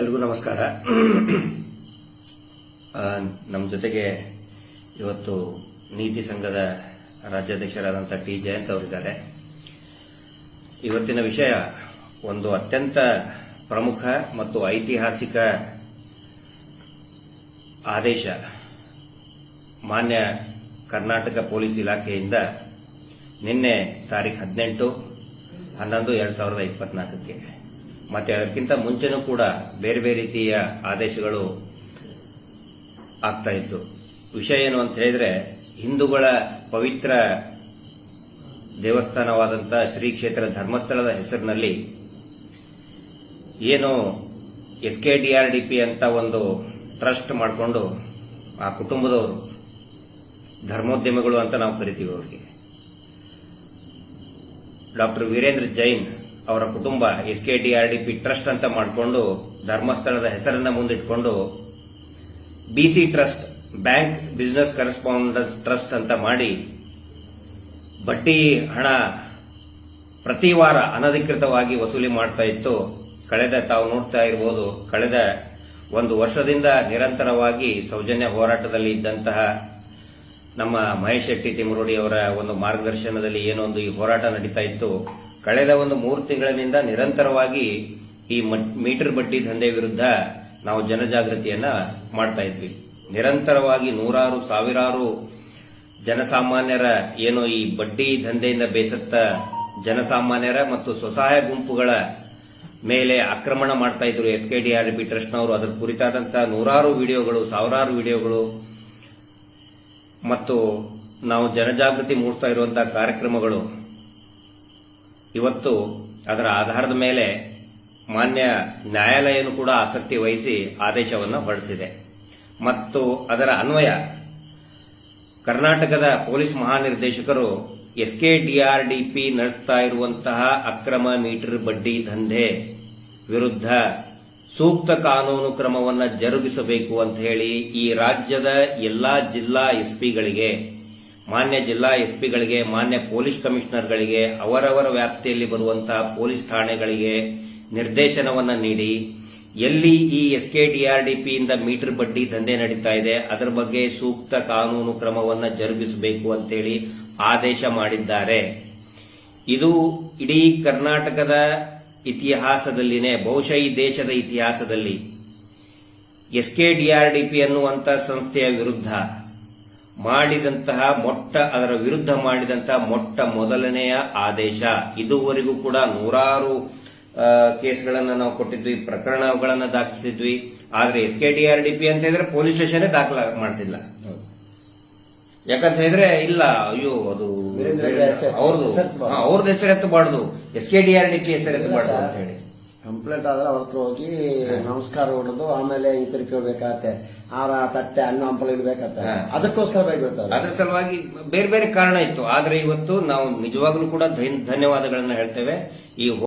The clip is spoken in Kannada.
ಎಲ್ರಿಗೂ ನಮಸ್ಕಾರ. ನಮ್ಮ ಜೊತೆಗೆ ಇವತ್ತು ನೀತಿ ಸಂಘದ ರಾಜ್ಯಾಧ್ಯಕ್ಷರಾದಂಥ ಟಿ ಜಯಂತ್ ಅವರಿದ್ದಾರೆ. ಇವತ್ತಿನ ವಿಷಯ ಒಂದು ಅತ್ಯಂತ ಪ್ರಮುಖ ಮತ್ತು ಐತಿಹಾಸಿಕ ಆದೇಶ ಮಾನ್ಯ ಕರ್ನಾಟಕ ಪೊಲೀಸ್ ಇಲಾಖೆಯಿಂದ ನಿನ್ನೆ ತಾರೀಖು ಹದಿನೆಂಟು, ಹನ್ನೊಂದು, ಎರಡು ಸಾವಿರದ ಇಪ್ಪತ್ನಾಲ್ಕಕ್ಕೆ. ಮತ್ತೆ ಅದಕ್ಕಿಂತ ಮುಂಚೆನೂ ಕೂಡ ಬೇರೆ ಬೇರೆ ರೀತಿಯ ಆದೇಶಗಳು ಆಗ್ತಾ ಇತ್ತು. ವಿಷಯ ಏನು ಅಂತ ಹೇಳಿದ್ರೆ, ಹಿಂದೂಗಳ ಪವಿತ್ರ ದೇವಸ್ಥಾನವಾದಂಥ ಶ್ರೀ ಕ್ಷೇತ್ರ ಧರ್ಮಸ್ಥಳದ ಹೆಸರಿನಲ್ಲಿ ಏನು ಎಸ್ ಕೆ ಅಂತ ಒಂದು ಟ್ರಸ್ಟ್ ಮಾಡಿಕೊಂಡು ಆ ಕುಟುಂಬದವರು ಧರ್ಮೋದ್ಯಮಿಗಳು ಅಂತ ನಾವು ಕರಿತೀವಿ ಅವರಿಗೆ. ಡಾಕ್ಟರ್ ವೀರೇಂದ್ರ ಜೈನ್ ಅವರ ಕುಟುಂಬ S K D R D P trust ಅಂತ ಮಾಡಿಕೊಂಡು ಧರ್ಮಸ್ಥಳದ ಹೆಸರನ್ನ ಮುಂದಿಟ್ಕೊಂಡು ಬಿಸಿ trust, bank business correspondence trust ಅಂತ ಮಾಡಿ ಬಡ್ಡಿ ಹಣ ಪ್ರತಿ ವಾರ ಅನಧಿಕೃತವಾಗಿ ವಸೂಲಿ ಮಾಡ್ತಾ ಇತ್ತು. ಕಳೆದ ತಾವು ನೋಡ್ತಾ ಇರಬಹುದು ಕಳೆದ ಒಂದು ವರ್ಷದಿಂದ ನಿರಂತರವಾಗಿ ಸೌಜನ್ಯ ಹೋರಾಟದಲ್ಲಿ ಇದ್ದಂತಹ ನಮ್ಮ ಮಹೇಶ್ ಶೆಟ್ಟಿ ತಿಮರೋಡಿ ಅವರ ಒಂದು ಮಾರ್ಗದರ್ಶನದಲ್ಲಿ ಏನೊಂದು ಈ ಹೋರಾಟ ನಡೀತಾ ಇತ್ತು. ಕಳೆದ ಒಂದು ಮೂರು ತಿಂಗಳಿನಿಂದ ನಿರಂತರವಾಗಿ ಈ ಮೀಟರ್ ಬಡ್ಡಿ ದಂಧೆ ವಿರುದ್ಧ ನಾವು ಜನಜಾಗೃತಿಯನ್ನ ಮಾಡ್ತಾ ಇದ್ವಿ. ನಿರಂತರವಾಗಿ ನೂರಾರು, ಸಾವಿರಾರು ಜನಸಾಮಾನ್ಯರ ಏನು ಈ ಬಡ್ಡಿ ದಂಧೆಯಿಂದ ಬೇಸತ್ತ ಜನಸಾಮಾನ್ಯರ ಮತ್ತು ಸ್ವಸಹಾಯ ಗುಂಪುಗಳ ಮೇಲೆ ಆಕ್ರಮಣ ಮಾಡ್ತಾ ಇದ್ರು S K D R, B ಟ್ರಸ್ಟ್ನವರು. ಅದರ ಕುರಿತಾದಂತಹ ನೂರಾರು ವಿಡಿಯೋಗಳು, ಸಾವಿರಾರು ವಿಡಿಯೋಗಳು ಮತ್ತು ನಾವು ಜನಜಾಗೃತಿ ಮೂಡ್ತಾ ಇರುವಂತಹ ಕಾರ್ಯಕ್ರಮಗಳು ಇವತ್ತು ಅದರ ಆಧಾರದ ಮೇಲೆ ಮಾನ್ಯ ನ್ಯಾಯಾಲಯನು ಕೂಡ ಆಸಕ್ತಿ ವಹಿಸಿ ಆದೇಶವನ್ನು ಹೊರಡಿಸಿದೆ. ಮತ್ತು ಅದರ ಅನ್ವಯ ಕರ್ನಾಟಕದ ಪೊಲೀಸ್ ಮಹಾನಿರ್ದೇಶಕರು ಎಸ್ಕೆಡಿಆರ್ಡಿಪಿ ನಡೆಸ್ತಾ ಇರುವಂತಹ ಅಕ್ರಮ ಮೀಟರ್ ಬಡ್ಡಿ ದಂಧೆ ವಿರುದ್ಧ ಸೂಕ್ತ ಕಾನೂನು ಕ್ರಮವನ್ನು ಜರುಗಿಸಬೇಕು ಅಂತ ಹೇಳಿ ಈ ರಾಜ್ಯದ ಎಲ್ಲಾ ಜಿಲ್ಲಾ ಎಸ್ಪಿಗಳಿಗೆ ಮಾನ್ಯ ಜಿಲ್ಲಾ ಎಸ್ಪಿಗಳಿಗೆ, ಮಾನ್ಯ ಪೊಲೀಸ್ ಕಮಿಷನರ್ಗಳಿಗೆ, ಅವರವರ ವ್ಯಾಪ್ತಿಯಲ್ಲಿ ಬರುವಂತಹ ಪೊಲೀಸ್ ಠಾಣೆಗಳಿಗೆ ನಿರ್ದೇಶನವನ್ನು ನೀಡಿ. ಎಲ್ಲಿ ಈ ಎಸ್ ಡಿಆರ್ಡಿಪಿಯಿಂದ ಮೀಟರ್ ಬಡ್ಡಿ ದಂಧೆ ನಡೀತಾ ಇದೆ, ಅದರ ಬಗ್ಗೆ ಸೂಕ್ತ ಕಾನೂನು ಕ್ರಮವನ್ನು ಜರುಗಿಸಬೇಕು ಅಂತೇಳಿ ಆದೇಶ ಮಾಡಿದ್ದಾರೆ. ಇದು ಇಡೀ ಕರ್ನಾಟಕದ ಇತಿಹಾಸದಲ್ಲಿನೇ, ಬಹುಶಃ ಈ ದೇಶದ ಇತಿಹಾಸದಲ್ಲಿ ಎಸ್ ಕೆ ಡಿಆರ್ಡಿಪಿ ಅನ್ನುವಂಥ ಸಂಸ್ಥೆಯ ವಿರುದ್ಧ ಮಾಡಿದಂತಹ ಮೊಟ್ಟ ಅದರ ವಿರುದ್ಧ ಮಾಡಿದಂತಹ ಮೊಟ್ಟ ಮೊದಲನೆಯ ಆದೇಶ. ಇದುವರೆಗೂ ಕೂಡ ನೂರಾರು ಕೇಸ್ಗಳನ್ನು ನಾವು ಕೊಟ್ಟಿದ್ವಿ ಪ್ರಕರಣಗಳನ್ನು ದಾಖಲಿಸಿದ್ವಿ. ಆದ್ರೆ S K D R D P ಅಂತ ಹೇಳಿದ್ರೆ ಪೊಲೀಸ್ ಸ್ಟೇಷನ್ ದಾಖಲ ಮಾಡ್ತಿಲ್ಲ. ಯಾಕಂತ ಹೇಳಿದ್ರೆ ಇಲ್ಲ ಅಯ್ಯೋ ಅದು ಅವ್ರದ್ದು ಹೆಸರು- ಅವ್ರದ್ದು ಹೆಸರು ಎತ್ತಬಾರ್ದು S K D R D P ಹೆಸರೆತ್ತಬಾರ್ದು ಅಂತ ಹೇಳಿ. ಕಂಪ್ಲೇಂಟ್ ಆದ್ರೆ ಅವ್ರ ಹತ್ರ ಹೋಗಿ ನಮಸ್ಕಾರ ಹೊಡೆದು ಆಮೇಲೆ ಹಿಂತಿರ್ಕೋಬೇಕಾಗತ್ತೆ ಆರ ತಟ್ಟೆ ಅನ್ನ ಹಂಪಲು ಇಡ್ಬೇಕತ್ತೆ ಅದಕ್ಕೋಸ್ಕರ ಅದ್ರ ಸಲುವಾಗಿ ಬೇರೆ ಬೇರೆ ಕಾರಣ ಇತ್ತು. ಆದ್ರೆ ಇವತ್ತು ನಾವು ನಿಜವಾಗ್ಲೂ ಕೂಡ ಧನ್- ಧನ್ಯವಾದಗಳನ್ನ ಹೇಳ್ತೇವೆ. ಈ